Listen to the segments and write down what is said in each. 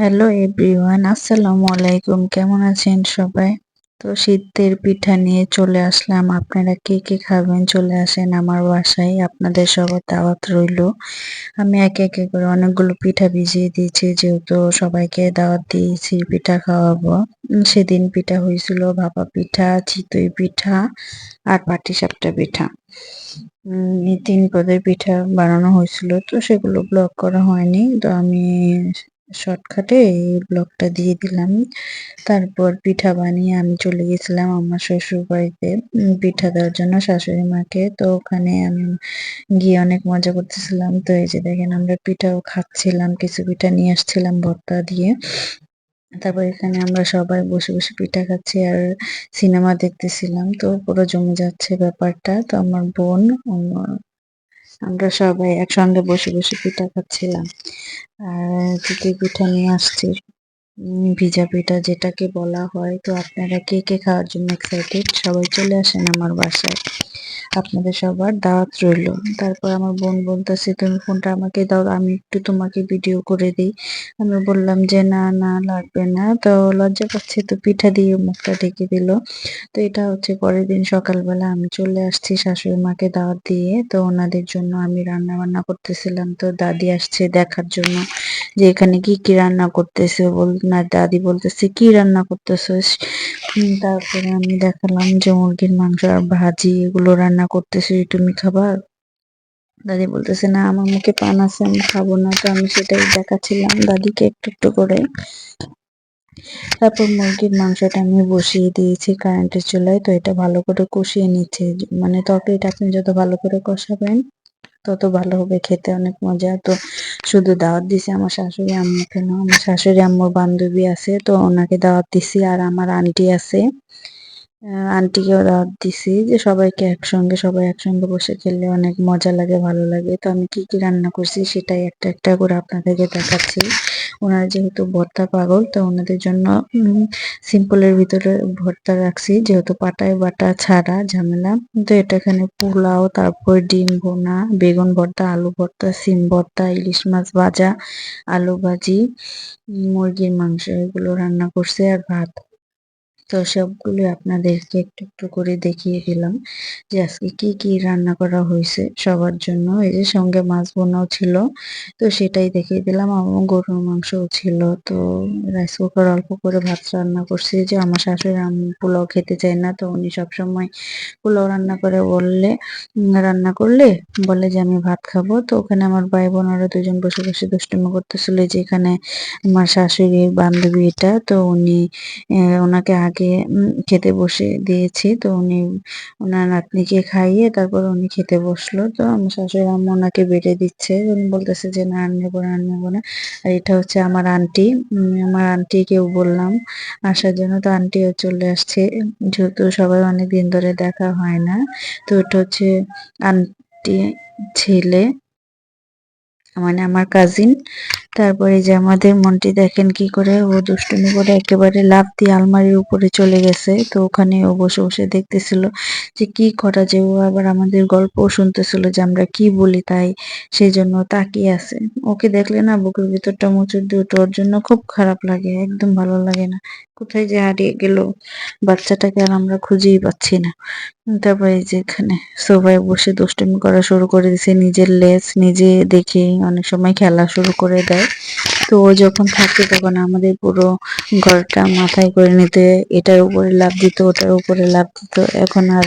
Hello everyone আসসালামু আলাইকুম কেমন আছেন সবাই? তো শীতের পিঠা নিয়ে চলে আসলাম। আপনারা কে কে খাবেন? চলে আসেন আমার বাসায়। আপনাদের সবার দাওয়াত রইল। আমি একে একে করে অনেকগুলো পিঠা ভিজিয়ে দিয়েছি, যেহেতু সবাইকে দাওয়াত দিয়েছি পিঠা খাওয়াবো। সেদিন পিঠা হয়েছিল ভাপা পিঠা, চিতই পিঠা আর পাটিসাপটা পিঠা। তিন পদের পিঠা বানানো হয়েছিল, তো সেগুলো ব্লগ করা হয়নি। তো আমি শর্টকাটে এই ব্লগটা দিয়ে দিলাম। তারপর পিঠা বানিয়ে আমি চলে গেছিলাম আমার শ্বশুর বাড়িতে। পিঠা দেওয়ার জন্য শাশুড়ি মাকে। তো ওখানে আমি গিয়ে অনেক মজা করতেছিলাম। তো এই যে দেখেন আমরা পিঠাও খাচ্ছিলাম, কিছু পিঠা নিয়ে আসছিলাম ভর্তা দিয়ে। তারপর এখানে আমরা সবাই বসে বসে পিঠা খাচ্ছি আর সিনেমা দেখতেছিলাম। তো পুরো জমে যাচ্ছে ব্যাপারটা। তো আমার বোন আমরা সবাই একসঙ্গে বসে বসে পিঠা খাচ্ছিলাম। আর থেকে পিঠা নিয়ে আসছি। ভিজা পিঠা যেটাকে বলা হয়। তো আপনারা কে কে খাওয়ার জন্য এক্সাইটেড সবাই চলে আসেন আমার বাসায়। আপনাদের সবার দাওয়াত রইল। তারপর আমার বোন বলতেছে, তুমি ফোনটা আমাকে দাও, আমি একটু তোমাকে ভিডিও করে দিই। আমি বললাম যে, না না, লাগবে না। তো লজ্জা পাচ্ছে, তো পিঠা দিয়ে মুখটা ঢেকে দিল। তো এটা হচ্ছে পরের দিন সকালবেলা আমি চলে আসছি শাশুড়ি মাকে দাওয়াত দিয়ে। তো ওনাদের জন্য আমি রান্না বান্না করতেছিলাম। তো দাদি আসছে দেখার জন্য যে, এখানে কি কি রান্না করতেছে? বল, না, দাদি বলতেছে, কি রান্না করতেছিস তারপরে আমি দেখালাম যে মুরগির মাংস আর ভাজি এগুলো রান্না করতেছি তুমি খাবার দাদি বলতেছে, না, আমার মুখে পান আছে, আমি খাব না। তো আমি সেটাই দেখাচ্ছিলাম দাদিকে একটু একটু করে। তারপর মুরগির মাংসটা আমি বসিয়ে দিয়েছি কারেন্টের চুলায়, তো এটা ভালো করে কষিয়ে নিচ্ছে। মানে তরকারিটা আপনি যত ভালো করে কষাবেন তত ভালো হবে, খেতে অনেক মজা। তো শুধু দাওয়াত দিছি আমার শাশুড়ি আম্মুকে না, আমার শাশুড়ি আম্মুর বান্ধবী আছে, তো ওনাকে দাওয়াত দিছি আর আমার আন্টি আছে। আন্টিকেও দাওয়াত দিছি যে সবাইকে একসঙ্গে, সবাই একসঙ্গে বসে খেলে অনেক মজা লাগে, ভালো লাগে। তো আমি কি কি রান্না করছি সেটাই একটা একটা করে আপনাদেরকে দেখাচ্ছি। ওনারা যেহেতু ভর্তা পাগল, তো ওনাদের জন্য সিম্পলের ভিতরে ভর্তা রাখছি। যেহেতু পাটায় বাটা ছাড়া ঝামেলা, তো এটা এখানে পোলাও, তারপর ডিম ভোনা, বেগুন ভর্তা, আলু ভর্তা, সিম ভর্তা, ইলিশ মাছ ভাজা, আলু ভাজি, মুরগির মাংস, এগুলো রান্না করছে আর ভাত। তো সবগুলো আপনাদেরকে একটু একটু করে দেখিয়ে দিলাম যে আজকে কি কি রান্না করা হয়েছে সবার জন্য। এই যে সঙ্গে মাছ বোনাও ছিল, তো সেটাই দেখিয়ে দিলাম এবং গরুর মাংসও ছিল। তো রাইস কুকার অল্প করে ভাত রান্না করছি। যে আমার শাশুড়ি পোলাও খেতে চাই না, তো উনি সবসময় পোলাও রান্না করে বললে রান্না করলে বলে যে আমি ভাত খাব। তো ওখানে আমার ভাই বোনেরা দুজন বসে বসে দুষ্টুমি করতেছিল যে এখানে আমার শাশুড়ির বান্ধবী এটা। তো উনি ওনাকে আগে ওনাকে খেতে বসে দিয়েছি। তো উনি, ওনার নাতনিকে খাইয়ে তারপর উনি খেতে বসল। তো আমার শাশুড়ি আম্মা ওনাকে বেড়ে দিচ্ছে। উনি বলতেছে যে, না নেব না নেব না। আর এটা হচ্ছে আমার আন্টি। আমার আন্টিকেও বললাম আসার জন্য। তো আন্টিও চলে আসছে। যেহেতু সবাই অনেক দিন ধরে দেখা হয় না, তো এটা হচ্ছে আন্টি, ছেলে মানে আমার কাজিন তারপরে যে আমাদের মনটি দেখেন কি করে, ও দুষ্টুমি করে একেবারে লাভ দিয়ে আলমারির উপরে চলে গেছে। তো ওখানে ও বসে বসে দেখতেছিল যে কি করা যায়, ও আবার আমাদের গল্প শুনতেছিল যে আমরা কি বলি তাই সেই জন্য তাকিয়ে আছে। ওকে দেখলে না বুকের ভিতরটা মুচুর দিয়ে ওর জন্য খুব খারাপ লাগে, একদম ভালো লাগে না। কোথায় যে হারিয়ে গেল, বাচ্চাটাকে আর আমরা খুঁজেই পাচ্ছি না। তারপরে যে এখানে সোফায় বসে দুষ্টুমি করা শুরু করে দিছে, নিজের লেস নিজে দেখে অনেক সময় খেলা শুরু করে দেয়। তো ও যখন থাকে তখন আমাদের পুরো ঘরটা মাথায় করে নিতে এটার উপরে লাভ দিত, ওটার উপরে লাভ দিত। এখন আর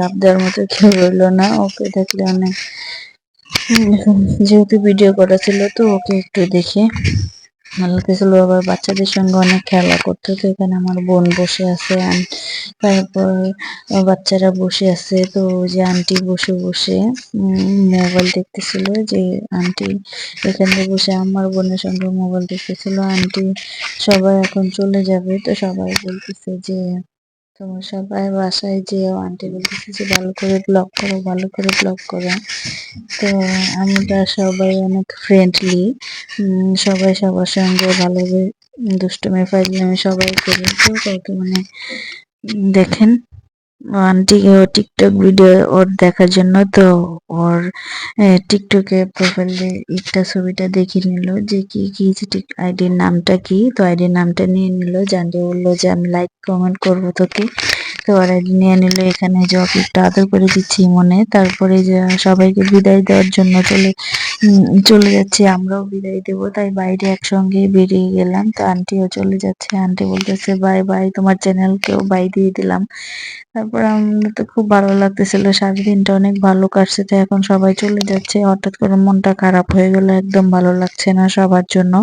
লাভ দেওয়ার মতো কেউ রইল না। ওকে দেখলে অনেক যেহেতু ভিডিও করা ছিল, তো ওকে একটু দেখে। ভালো লাগতেছিল আবার বাচ্চাদের সঙ্গে অনেক খেলা করতে তো এখানে আমার বোন বসে আছে তারপর বাচ্চারা বসে আছে। তো যে আন্টি বসে বসে মোবাইল দেখতেছিল যে আন্টি এখানে বসে, আমার বোনের সঙ্গে মোবাইল দেখতেছিল। আন্টি সবাই এখন চলে যাবে। তো সবাই বলতেছে যে তোমার সবাই বাসায় যেও আন্টি বলতেছে ভালো করে ব্লগ করো, ভালো করে ব্লগ করো। তো আমরা সবাই অনেক ফ্রেন্ডলি সবাই সবার সঙ্গে ভালোভাবে দুষ্টুমি ফাইজলামি সবাই করি। তো কাউকে মানে দেখেন। আন্টি ও টিকটক ভিডিও ওর দেখার জন্য তো ওর টিকটকে প্রোফাইলে একটা ছবিটা দেখে নিল যে কি কি আইডির নামটা কি? তো আইডির নামটা নিয়ে নিল, জানতে বলল যে আমি লাইক কমেন্ট করব তোকে। তো ওর আইডি নিয়ে নিল, এখানে ওকে একটু আদর করে দিচ্ছি মনে। তারপরে যে, সবাইকে বিদায় দেওয়ার জন্য চলে চলে যাচ্ছে, আমরাও বিদায় দেবো। তাই বাইরে একসঙ্গে বেরিয়ে গেলাম। তো আন্টিও চলে যাচ্ছে। আন্টি বলতেছে, বাই বাই, তোমার চ্যানেলকেও বাই দিয়ে দিলাম। তারপর আমাদের তো খুব ভালো লাগতেছিল। সারাদিনটা অনেক ভালো কাটছে। তো এখন সবাই চলে যাচ্ছে। হঠাৎ করে মনটা খারাপ হয়ে গেল। একদম ভালো লাগছে না সবার জন্য।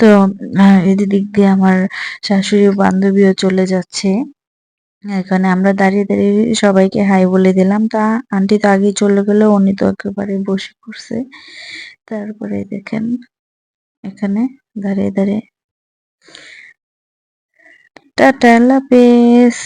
তো এদিক দিয়ে আমার শাশুড়ি বান্ধবীও চলে যাচ্ছে। এখানে আমরা দাঁড়িয়ে দাঁড়িয়ে সবাইকে হাই বলে দিলাম। তা আন্টি তো আগে চলে গেলে, উনি তো একেবারে বসে পড়ছে। তারপরে দেখেন, এখানে দাঁড়িয়ে দাঁড়িয়ে। টাটা লাপেস